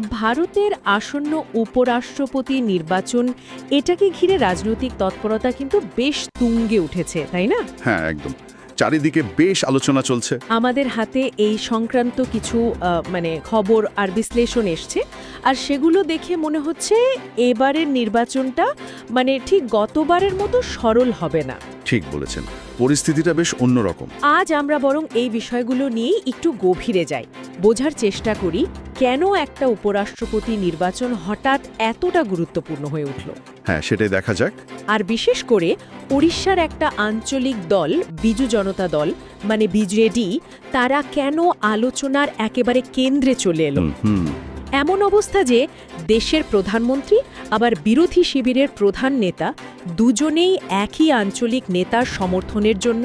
ভারতের আসন্ন উপরাষ্ট্রপতি নির্বাচন এটাকে ঘিরে রাজনৈতিক তৎপরতা কিন্তু বেশ তুঙ্গে উঠেছে তাই না? হ্যাঁ একদম। চারিদিকে বেশ আলোচনা চলছে। আমাদের হাতে এই সংক্রান্ত কিছু মানে খবর আর বিশ্লেষণ এসছে। আর সেগুলো দেখে মনে হচ্ছে এবারের নির্বাচনটা মানে ঠিক গতবারের মতো সরল হবে না। ঠিক বলেছেন। পরিস্থিতিটা বেশ অন্যরকম। আজ আমরা বরং এই বিষয়গুলো নিয়েই একটু গভীরে যাই। বোঝার চেষ্টা করি কেন একটা উপরাষ্ট্রপতি নির্বাচন হঠাৎ এতটা গুরুত্বপূর্ণ হয়ে উঠল? হ্যাঁ সেটাই দেখা যাক। আর বিশেষ করে উড়িষ্যার একটা আঞ্চলিক দল বিজু জনতা দল মানে বিজেডি তারা কেন আলোচনার একেবারে কেন্দ্রে চলে এলো? এমন অবস্থা যে দেশের প্রধানমন্ত্রী আবার বিরোধী শিবিরের প্রধান নেতা দুজনেই একই আঞ্চলিক নেতার সমর্থনের জন্য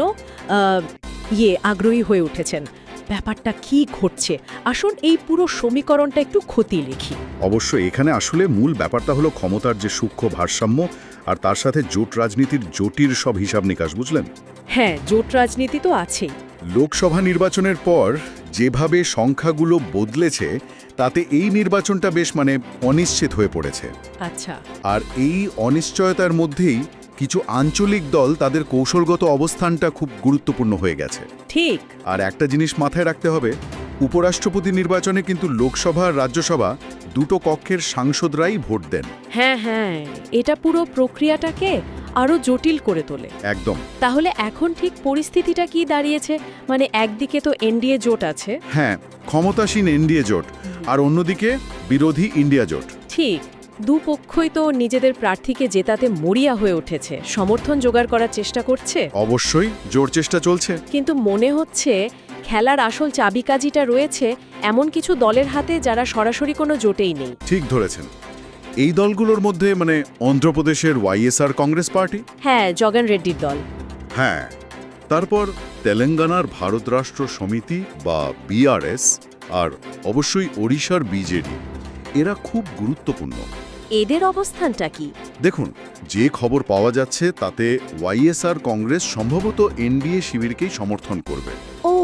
ইয়ে আগ্রহী হয়ে উঠেছেন। ব্যাপারটা কি ঘটছে? আসুন এই পুরো সমীকরণটা একটু খতিয়ে লিখি অবশ্য এখানে আসলে মূল ব্যাপারটা হলো ক্ষমতার যে সূক্ষ্ম ভারসাম্য আর তার সাথে জোট রাজনীতির জটির সব হিসাব নিকাশ বুঝলেন? হ্যাঁ জোট রাজনীতি তো আছেই। লোকসভা নির্বাচনের পর যেভাবে সংখ্যাগুলো বদলেছে তাতে এই নির্বাচনটা বেশ মানে অনিশ্চিত হয়ে পড়েছে। আচ্ছা। আর এই অনিশ্চয়তার মধ্যেই কিছু আঞ্চলিক দল তাদের কৌশলগত অবস্থানটা খুব গুরুত্বপূর্ণ হয়ে গেছে। ঠিক। আর একটা জিনিস মাথায় রাখতে হবে উপরাষ্ট্রপতি নির্বাচনে কিন্তু লোকসভা আর রাজ্যসভা দুটো কক্ষের সাংসদরাই ভোট দেন। হ্যাঁ হ্যাঁ। এটা পুরো প্রক্রিয়াটাকে আরও জটিল করে তোলে। একদম। তাহলে এখন ঠিক পরিস্থিতিটা কি দাঁড়িয়েছে? মানে একদিকে তো এনডিএ জোট আছে। হ্যাঁ ক্ষমতাসীন এনডিএ জোট আর অন্যদিকে বিরোধী ইন্ডিয়া জোট। ঠিক। দুপক্ষই তো নিজেদের প্রার্থীকে জেতাতে মরিয়া হয়ে উঠেছে। সমর্থন জোগাড় করার চেষ্টা করছে। অবশ্যই জোর চেষ্টা চলছে। কিন্তু মনে হচ্ছে খেলার আসল চাবিকাজিটা রয়েছে এমন কিছু দলের হাতে যারা সরাসরি কোনো জোটেই নেই। ঠিক ধরেছেন। এই দলগুলোর মধ্যে মানে অন্ধ্রপ্রদেশের ওয়াইএসআর কংগ্রেস পার্টি? হ্যাঁ জগন রেড্ডির দল। হ্যাঁ। তারপর তেলেঙ্গানার ভারত রাষ্ট্র সমিতি বা বিআরএস আর অবশ্যই ওড়িশার বিজেডি এরা খুব গুরুত্বপূর্ণ। এদের অবস্থানটা কি? দেখুন যে খবর পাওয়া যাচ্ছে তাতে ওয়াইএসআর কংগ্রেস সম্ভবত এনডিএ শিবিরকেই সমর্থন করবে। ও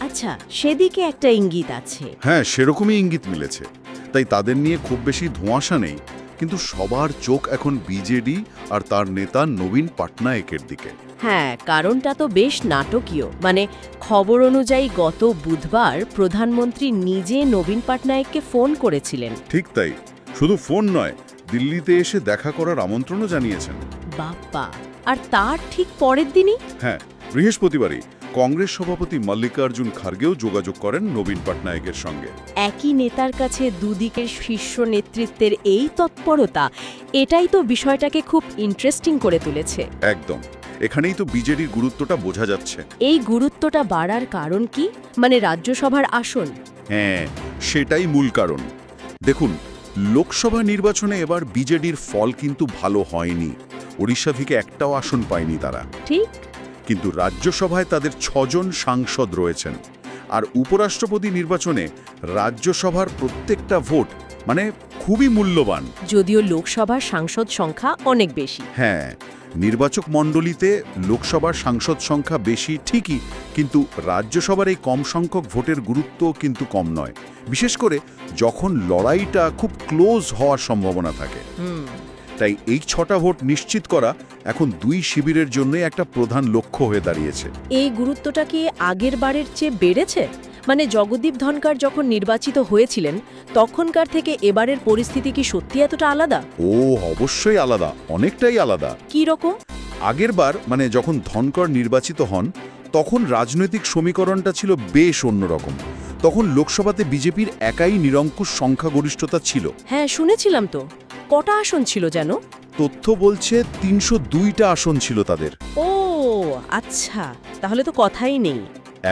আচ্ছা সেদিকে একটা ইঙ্গিত আছে। হ্যাঁ সেরকমই ইঙ্গিত মিলেছে। তাই তাদের নিয়ে খুব বেশি ধোঁয়াশা নেই কিন্তু সবার চোখ এখন বিজেডি আর তার নেতা নবীন পাটনায়কের দিকে। হ্যাঁ কারণটা তো বেশ নাটকীয়। মানে খবর অনুযায়ী গত বুধবার প্রধানমন্ত্রী নিজে নবীন পাটনায়ককে ফোন করেছিলেন। ঠিক তাই শুধু ফোন নয় দিল্লিতে এসে দেখা করার আমন্ত্রণও জানিয়েছেন। বাপ্পা আর তার ঠিক পরের দিনই? হ্যাঁ বৃহস্পতিবারই কংগ্রেস সভাপতি মল্লিকার্জুন খার্গেও যোগাযোগ করেন নবীন পটনায়কের সঙ্গে। একই নেতার কাছে দুদিকের শীর্ষ নেতৃত্বের এই তৎপরতা এটাই তো বিষয়টাকে খুব ইন্টারেস্টিং করে তুলেছে। একদম এখানেই তো বিজেডির গুরুত্বটা বোঝা যাচ্ছে। এই গুরুত্বটা বাড়ার কারণ কি? মানে রাজ্যসভার আসন? হ্যাঁ সেটাই মূল কারণ। দেখুন লোকসভা নির্বাচনে এবার বিজেডির ফল কিন্তু ভালো হয়নি। ওড়িশা থেকে একটাও আসন পায়নি তারা। ঠিক। কিন্তু রাজ্যসভায় তাদের ছজন সাংসদ রয়েছেন। আর উপরাষ্ট্রপতি নির্বাচনে রাজ্যসভার প্রত্যেকটা ভোট মানে খুবই মূল্যবান। যদিও লোকসভার সাংসদ সংখ্যা অনেক বেশি। হ্যাঁ নির্বাচক মণ্ডলীতে লোকসভার সাংসদ সংখ্যা বেশি ঠিকই কিন্তু রাজ্যসভার এই কম সংখ্যক ভোটের গুরুত্ব কিন্তু কম নয়। বিশেষ করে যখন লড়াইটা খুব ক্লোজ হওয়ার সম্ভাবনা থাকে। তাই এই ছটা ভোট নিশ্চিত করা এখন দুই শিবিরের জন্যই একটা প্রধান লক্ষ্য হয়ে দাঁড়িয়েছে। এই গুরুত্বটা কি আগের বারের চেয়ে বেড়েছে? মানে জগদীপ ধনকার যখন নির্বাচিত হয়েছিলেন তখনকার থেকে এবারের পরিস্থিতি কি সত্যি এতটা আলাদা? ও অবশ্যই আলাদা অনেকটাই আলাদা। কি রকম? আগেরবার মানে যখন ধনকর নির্বাচিত হন তখন রাজনৈতিক সমীকরণটা ছিল বেশ অন্যরকম। তখন লোকসভাতে বিজেপির একাই নিরঙ্কুশ সংখ্যাগরিষ্ঠতা ছিল। হ্যাঁ শুনেছিলাম তো। কটা আসন ছিল যেন? তথ্য বলছে তিনশো দুইটা আসন ছিল তাদের। ও আচ্ছা তাহলে তো কথাই নেই।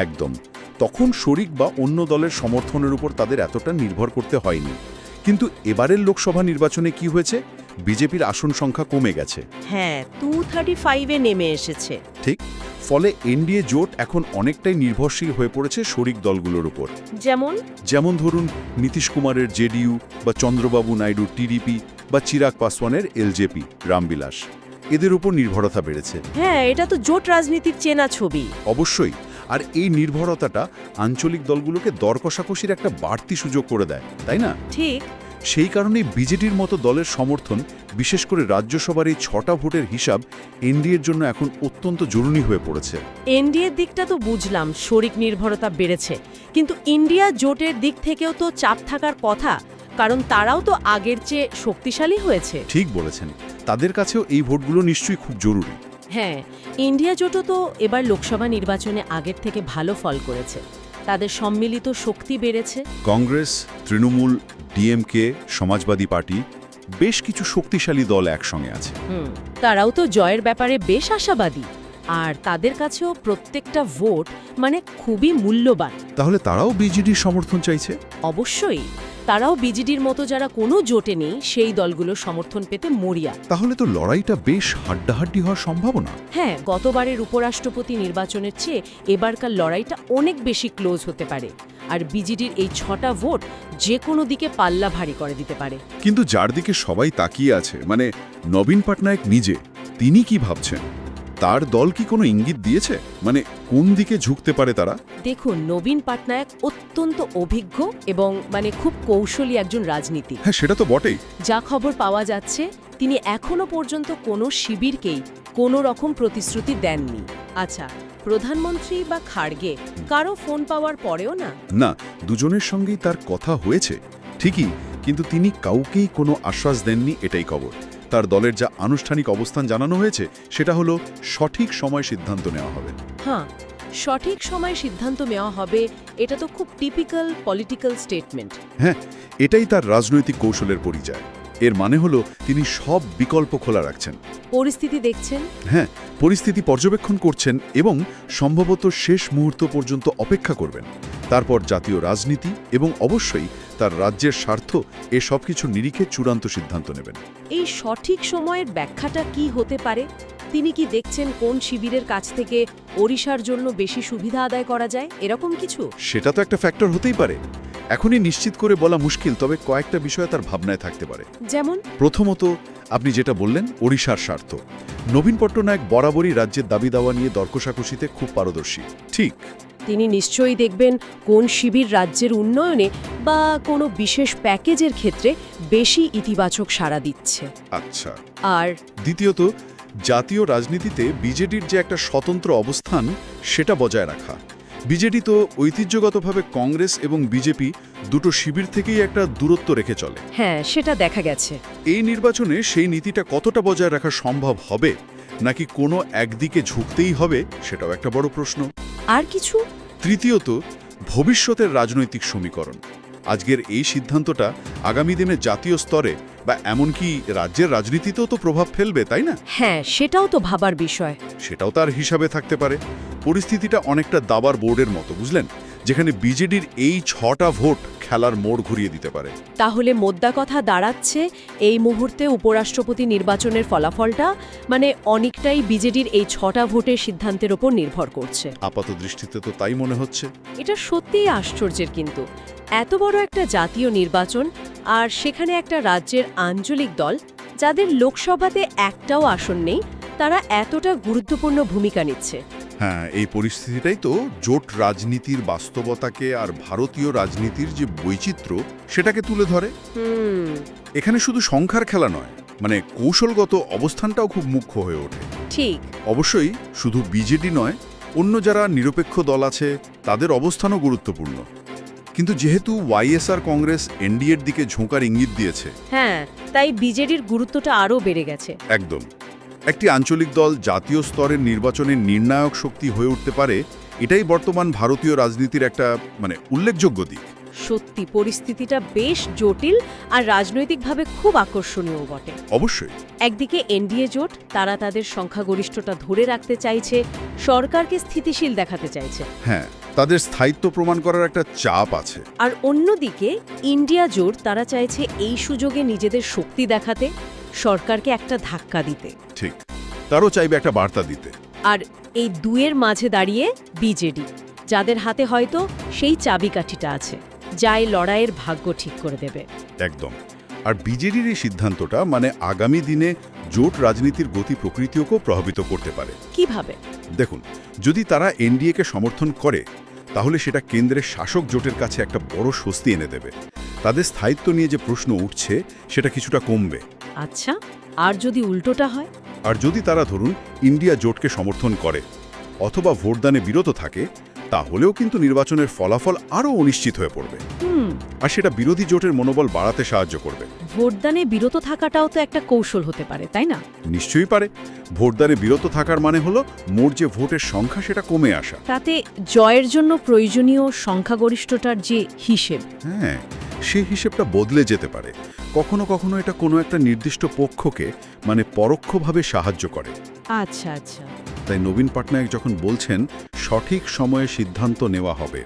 একদম। তখন শরিক বা অন্য দলের সমর্থনের উপর তাদের এতটা নির্ভর করতে হয়নি। কিন্তু এবারের লোকসভা নির্বাচনে কি হয়েছে? বিজেপির আসন সংখ্যা কমে গেছে। হ্যাঁ টু থার্টি ফাইভে নেমে এসেছে। ঠিক ফলে এনডিএ জোট এখন অনেকটাই নির্ভরশীল হয়ে পড়েছে শরিক দলগুলোর উপর। যেমন? যেমন ধরুন নীতিশ কুমারের জেডিইউ বা চন্দ্রবাবু নাইডু টিডিপি বা চিরাগ পাসওয়ানের এলজেপি রামবিলাস। এদের উপর নির্ভরতা বেড়েছে। হ্যাঁ এটা তো জোট রাজনীতির চেনা ছবি। অবশ্যই আর এই নির্ভরতাটা আঞ্চলিক দলগুলোকে দর কষাকষির একটা বাড়তি সুযোগ করে দেয় তাই না? ঠিক। সেই কারণেই বিজেডির মতো দলের সমর্থন বিশেষ করে রাজ্যসভার এই ছটা ভোটের হিসাব এনডিএর জন্য এখন অত্যন্ত জরুরি হয়ে পড়েছে। এনডিএর দিকটা তো বুঝলাম শরিক নির্ভরতা বেড়েছে। কিন্তু ইন্ডিয়া জোটের দিক থেকেও তো চাপ থাকার কথা কারণ তারাও তো আগের চেয়ে শক্তিশালী হয়েছে। ঠিক বলেছেন। তাদের কাছেও এই ভোটগুলো নিশ্চয়ই খুব জরুরি। হ্যাঁ ইন্ডিয়া জোটও তো এবার লোকসভা নির্বাচনে আগের থেকে ভালো ফল করেছে। তাদের সম্মিলিত শক্তি বেড়েছে। কংগ্রেস তৃণমূল ডিএমকে সমাজবাদী পার্টি বেশ কিছু শক্তিশালী দল একসঙ্গে আছে। তারাও তো জয়ের ব্যাপারে বেশ আশাবাদী। আর তাদের কাছেও প্রত্যেকটা ভোট মানে খুবই মূল্যবান। তাহলে তারাও বিজেডির সমর্থন চাইছে? অবশ্যই। তারাও বিজেডির মতো যারা কোনো জোটে নেই সেই দলগুলোর সমর্থন পেতে মরিয়া। তাহলে তো লড়াইটা বেশ হাড্ডাহাড্ডি হওয়ার সম্ভাবনা। হ্যাঁ গতবারের উপরাষ্ট্রপতি নির্বাচনের চেয়ে এবারকার লড়াইটা অনেক বেশি ক্লোজ হতে পারে। আর বিজেডির এই ছটা ভোট যে কোনো দিকে পাল্লা ভারী করে দিতে পারে। কিন্তু যার দিকে সবাই তাকিয়ে আছে মানে নবীন পটনায়ক নিজে তিনি কি ভাবছেন? তার দল কি কোনো ইঙ্গিত দিয়েছে? মানে কোন দিকে ঝুঁকতে পারে তারা? দেখুন নবীন পাটনায়ক অত্যন্ত অভিজ্ঞ এবং মানে খুব কৌশলী একজন রাজনীতি হ্যাঁ সেটা তো বটেই। যা খবর পাওয়া যাচ্ছে তিনি এখনও পর্যন্ত কোনো শিবিরকেই কোনো রকম প্রতিশ্রুতি দেননি। আচ্ছা প্রধানমন্ত্রী বা খাড়গে কারও ফোন পাওয়ার পরেও না? না দুজনের সঙ্গেই তার কথা হয়েছে ঠিকই কিন্তু তিনি কাউকেই কোনো আশ্বাস দেননি এটাই খবর। তার দলের যা আনুষ্ঠানিক অবস্থান জানানো হয়েছে সেটা হলো সঠিক সময় সিদ্ধান্ত নেওয়া হবে। হ্যাঁ সঠিক সময় সিদ্ধান্ত নেওয়া হবে এটা তো খুব টিপিক্যাল পলিটিক্যাল স্টেটমেন্ট হ্যাঁ এটাই তার রাজনৈতিক কৌশলের পরিচয়। এর মানে হলো তিনি সব বিকল্প খোলা রাখছেন। পরিস্থিতি দেখছেন? হ্যাঁ পরিস্থিতি পর্যবেক্ষণ করছেন এবং সম্ভবত শেষ মুহূর্ত পর্যন্ত অপেক্ষা করবেন। তারপর জাতীয় রাজনীতি এবং অবশ্যই তার রাজ্যের স্বার্থ এ সব কিছু নিরিখে চূড়ান্ত সিদ্ধান্ত নেবেন। এই সঠিক সময়ের ব্যাখ্যাটা কি হতে পারে? তিনি কি দেখছেন কোন শিবিরের কাছ থেকে ওড়িশার জন্য বেশি সুবিধা আদায় করা যায়? এরকম কিছু? সেটা তো একটা ফ্যাক্টর হতেই পারে। এখনই নিশ্চিত করে বলা মুশকিল তবে কয়েকটা বিষয় তার ভাবনায় থাকতে পারে। যেমন? প্রথমত আপনি যেটা বললেন ওড়িশার স্বার্থ। নবীন পট্টনায়ক বরাবরই রাজ্যের দাবি দাওয়া নিয়ে দরকষাকষিতে খুব পারদর্শী। ঠিক। তিনি নিশ্চয়ই দেখবেন কোন শিবির রাজ্যের উন্নয়নে বা কোনো বিশেষ প্যাকেজের ক্ষেত্রে বেশি ইতিবাচক সাড়া দিচ্ছে। আচ্ছা। আর দ্বিতীয়ত জাতীয় রাজনীতিতে বিজেডির যে একটা স্বতন্ত্র অবস্থান সেটা বজায় রাখা। বিজেডি তো ঐতিহ্যগতভাবে কংগ্রেস এবং বিজেপি দুটো শিবির থেকেই একটা দূরত্ব রেখে চলে। হ্যাঁ সেটা দেখা গেছে। এই নির্বাচনে সেই নীতিটা কতটা বজায় রাখা সম্ভব হবে নাকি কোনো একদিকে ঝুঁকতেই হবে সেটাও একটা বড় প্রশ্ন। আর কিছু? তৃতীয়ত ভবিষ্যতের রাজনৈতিক সমীকরণ। আজকের এই সিদ্ধান্তটা আগামী দিনে জাতীয় স্তরে বা এমনকি রাজ্যের রাজনীতিতেও তো প্রভাব ফেলবে তাই না? হ্যাঁ সেটাও তো ভাবার বিষয়। সেটাও তার হিসাবে থাকতে পারে। পরিস্থিতিটা অনেকটা দাবার বোর্ডের মতো বুঝলেন? যেখানে বিজেডির এই ছটা ভোট খেলার মোড় ঘুরিয়ে দিতে পারে। তাহলে মোদ্দা কথা দাঁড়াচ্ছে এই মুহূর্তে উপরাষ্ট্রপতি নির্বাচনের ফলাফলটা মানে অনেকটাই বিজেডির এই ছটা ভোটের সিদ্ধান্তের ওপর নির্ভর করছে। আপাত দৃষ্টিতে তো তাই মনে হচ্ছে। এটা সত্যিই আশ্চর্যের কিন্তু। এত বড় একটা জাতীয় নির্বাচন আর সেখানে একটা রাজ্যের আঞ্চলিক দল যাদের লোকসভাতে একটাও আসন নেই তারা এতটা গুরুত্বপূর্ণ ভূমিকা নিচ্ছে। হ্যাঁ এই পরিস্থিতিটাই তো জোট রাজনীতির বাস্তবতাকে আর ভারতীয় রাজনীতির যে বৈচিত্র্য সেটাকে তুলে ধরে। এখানে শুধু সংখ্যার খেলা নয় মানে কৌশলগত অবস্থানটাও খুব মুখ্য হয়ে ওঠে। ঠিক। অবশ্যই শুধু বিজেডি নয় অন্য যারা নিরপেক্ষ দল আছে তাদের অবস্থানও গুরুত্বপূর্ণ। কিন্তু যেহেতু ওয়াইএসআর কংগ্রেস এনডিএর দিকে ঝোঁকার ইঙ্গিত দিয়েছে হ্যাঁ তাই বিজেডির গুরুত্বটা আরও বেড়ে গেছে। একদম। একটি আঞ্চলিক দল জাতীয় স্তরের নির্বাচনের নির্ণায়ক শক্তি হয়ে উঠতে পারে এটাই বর্তমান ভারতীয় রাজনীতির একটা মানে উল্লেখযোগ্য দিক। সত্যি পরিস্থিতিটা বেশ জটিল আর রাজনৈতিকভাবে খুব আকর্ষণীয় বটে। অবশ্যই। একদিকে এনডিএ জোট তারা তাদের সংখ্যাগরিষ্ঠতা ধরে রাখতে চাইছে সরকারকে স্থিতিশীল দেখাতে চাইছে। হ্যাঁ তাদের স্থায়িত্ব প্রমাণ করার একটা চাপ আছে। আর অন্যদিকে ইন্ডিয়া জোট তারা চাইছে এই সুযোগে নিজেদের শক্তি দেখাতে সরকারকে একটা ধাক্কা দিতে। ঠিক। তারও চাইবে একটা বার্তা দিতে। আর এই দুয়ের মাঝে দাঁড়িয়ে বিজেডি যাদের হাতে হয়তো সেই চাবিকাঠিটা আছে যা এই লড়াইয়ের ভাগ্য ঠিক করে দেবে। একদম। আর বিজেডির এই সিদ্ধান্তটা মানে আগামী দিনে জোট রাজনীতির গতি প্রকৃতিওকেও প্রভাবিত করতে পারে। কীভাবে? দেখুন যদি তারা এনডিএকে সমর্থন করে তাহলে সেটা কেন্দ্রের শাসক জোটের কাছে একটা বড় স্বস্তি এনে দেবে। তাদের স্থায়িত্ব নিয়ে যে প্রশ্ন উঠছে সেটা কিছুটা কমবে। আচ্ছা আর যদি উল্টোটা হয়? আর যদি তারা ধরুন ইন্ডিয়া জোটকে সমর্থন করে অথবা ভোটদানে বিরত থাকে তাহলেও কিন্তু নির্বাচনের ফলাফল আরও অনিশ্চিত হয়ে পড়বে। হুম। আর সেটা বিরোধী জোটের মনোবল বাড়াতে সাহায্য করবে। ভোটদানে বিরত থাকাটাও তো একটা কৌশল হতে পারে তাই না? নিশ্চয়ই পারে। ভোটদানে বিরত থাকার মানে হলো মোট যে ভোটের সংখ্যা সেটা কমে আসা। তাতে জয়ের জন্য প্রয়োজনীয় সংখ্যাগরিষ্ঠতার যে হিসেব। হ্যাঁ সেই হিসেবটা বদলে যেতে পারে। কখনো কখনো এটা কোনো একটা নির্দিষ্ট পক্ষকে মানে পরোক্ষভাবে সাহায্য করে। আচ্ছা আচ্ছা। তাই নবীন পটনায়ক যখন বলছেন সঠিক সময়ে সিদ্ধান্ত নেওয়া হবে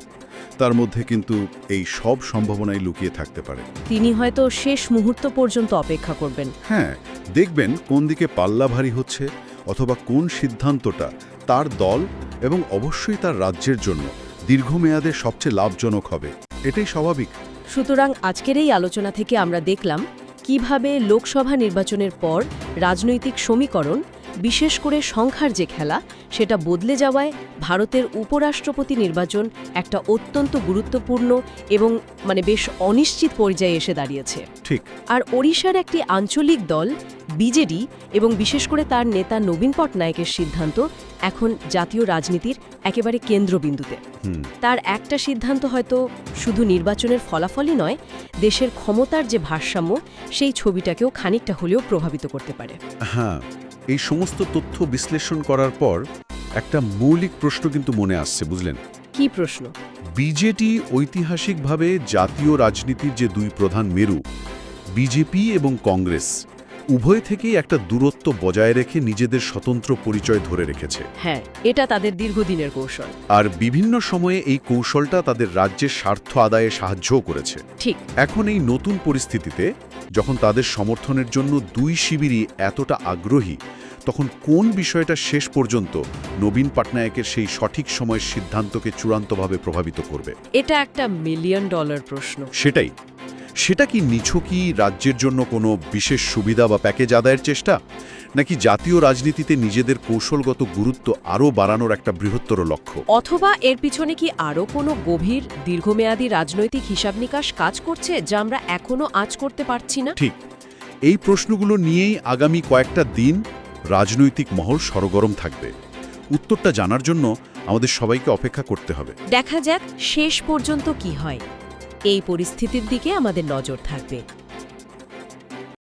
তার মধ্যে কিন্তু এই সব সম্ভাবনাই লুকিয়ে থাকতে পারে। তিনি হয়তো শেষ মুহূর্ত পর্যন্ত অপেক্ষা করবেন। হ্যাঁ দেখবেন কোন দিকে পাল্লা ভারী হচ্ছে অথবা কোন সিদ্ধান্তটা তার দল এবং অবশ্যই তার রাজ্যের জন্য দীর্ঘমেয়াদে সবচেয়ে লাভজনক হবে। এটাই স্বাভাবিক। সুতরাং আজকের এই আলোচনা থেকে আমরা দেখলাম কীভাবে লোকসভা নির্বাচনের পর রাজনৈতিক সমীকরণ বিশেষ করে সংখ্যার যে খেলা সেটা বদলে যাওয়ায় ভারতের উপরাষ্ট্রপতি নির্বাচন একটা অত্যন্ত গুরুত্বপূর্ণ এবং মানে বেশ অনিশ্চিত পর্যায়ে এসে দাঁড়িয়েছে। ঠিক। আর ওড়িশার একটি আঞ্চলিক দল বিজেডি এবং বিশেষ করে তার নেতা নবীন পটনায়কের সিদ্ধান্ত এখন জাতীয় রাজনীতির একেবারে কেন্দ্রবিন্দুতে। তার একটা সিদ্ধান্ত হয়তো শুধু নির্বাচনের ফলাফলই নয় দেশের ক্ষমতার যে ভারসাম্য সেই ছবিটাকেও খানিকটা হলেও প্রভাবিত করতে পারে। হ্যাঁ এই সমস্ত তথ্য বিশ্লেষণ করার পর একটা মৌলিক প্রশ্ন কিন্তু মনে আসছে বুঝলেন? কি প্রশ্ন? বিজেটি ঐতিহাসিকভাবে জাতীয় রাজনীতির যে দুই প্রধান মেরু বিজেপি এবং কংগ্রেস উভয় থেকেই একটা দূরত্ব বজায় রেখে নিজেদের স্বতন্ত্র পরিচয় ধরে রেখেছে। হ্যাঁ এটা তাদের দীর্ঘদিনের কৌশল। আর বিভিন্ন সময়ে এই কৌশলটা তাদের রাজ্যের স্বার্থ আদায়ে সাহায্যও করেছে। ঠিক। এখন এই নতুন পরিস্থিতিতে যখন তাদের সমর্থনের জন্য দুই শিবিরই এতটা আগ্রহী তখন কোন বিষয়টা শেষ পর্যন্ত নবীন পাটনায়কের সেই সঠিক সময়ের সিদ্ধান্তকে চূড়ান্তভাবে প্রভাবিত করবে? এটা একটা মিলিয়ন ডলার প্রশ্ন। সেটাই। সেটা কি নিছকই রাজ্যের জন্য কোনো বিশেষ সুবিধা বা প্যাকেজ আদায়ের চেষ্টা? নাকি জাতীয় রাজনীতিতে নিজেদের কৌশলগত গুরুত্ব আরও বাড়ানোর একটা বৃহত্তর লক্ষ্য? অথবা এর পিছনে কি আরও কোনো গভীর দীর্ঘমেয়াদী রাজনৈতিক হিসাব নিকাশ কাজ করছে যা আমরা এখনও আজ করতে পারছি না? ঠিক। এই প্রশ্নগুলো নিয়েই আগামী কয়েকটা দিন রাজনৈতিক মহল সরগরম থাকবে। উত্তরটা জানার জন্য আমাদের সবাইকে অপেক্ষা করতে হবে। দেখা যাক শেষ পর্যন্ত কি হয়। এই পরিস্থিতির দিকে আমাদের নজর থাকবে।